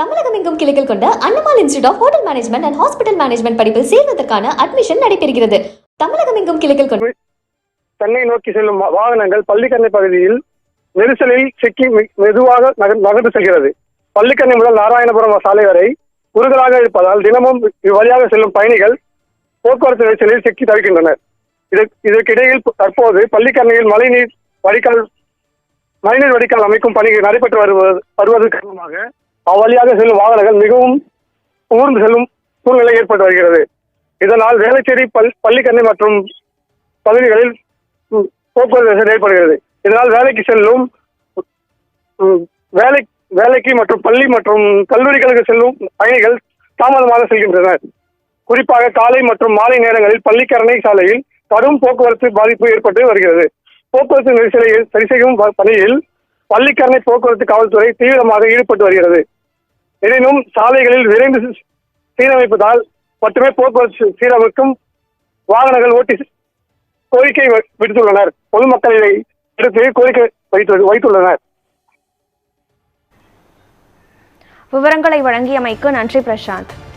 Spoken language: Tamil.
தமிழகம் எங்கும் கிளைகள் கொண்ட Annamal institute of hotel management and hospital management படிப்பில் சேர்வதற்கான அட்மிஷன் நடைபெறுகிறது. தமிழகம் எங்கும் கிளைகள் கொண்ட சென்னை நோக்கி செல்லும் வாகனங்கள் பள்ளிக்கண்ணை பகுதியில் நெரிசலில் சிக்கி மெதுவாக நகர்- நகர்ந்து செல்கிறது. பள்ளிக்கண்ணை முதல் நாராயணபுரம் சாலை வரை குறுகலாக இருப்பதால் தினமும் இவ்வழியாக செல்லும் பயணிகள் போக்குவரத்து நெரிசலில் சிக்கி தவிக்கின்றனர். இதற்கிடையில் தற்போது பள்ளிக்கரணையில் மழைநீர் வடிகால் மழைநீர் வடிகால் அமைக்கும் பணி நடைபெற்று வருவது வருவது காரணமாக அவ்வழியாக செல்லும் வாகனங்கள் மிகவும் ஊர்ந்து செல்லும் சூழ்நிலை ஏற்பட்டு வருகிறது. இதனால் வேளச்சேரி பல் பள்ளிக்கண்ணை மற்றும் பகுதிகளில் போக்குவரத்து நெரிசல் ஏற்படுகிறது. இதனால் வேலைக்கு செல்லும் ம், வேலை வேலைக்கு மற்றும் பள்ளி மற்றும் கல்லூரிகளுக்கு செல்லும் பயணிகள் தாமதமாக செல்கின்றனர். குறிப்பாக காலை மற்றும் மாலை நேரங்களில் பள்ளிக்கரணை சாலையில் கடும் போக்குவரத்து பாதிப்பு ஏற்பட்டு வருகிறது. போக்குவரத்து நெரிசலை சரி செய்யும் ப- பணியில் பள்ளிக்கரணை போக்குவரத்து காவல்துறை தீவிரமாக ஈடுபட்டு வருகிறது. எனினும் சாலைகளில் விரைந்து சீரமைப்பதால் மட்டுமே போக்குவரத்து சீரமைக்கும் வாகனங்கள் ஓட்டி கோரிக்கை வி- விடுத்துள்ளனர். பொதுமக்கள் இதை எடுத்து கோரிக்கை வைத்துள்ளனர். விவரங்களை வழங்கியமைக்கு நன்றி பிரசாந்த்.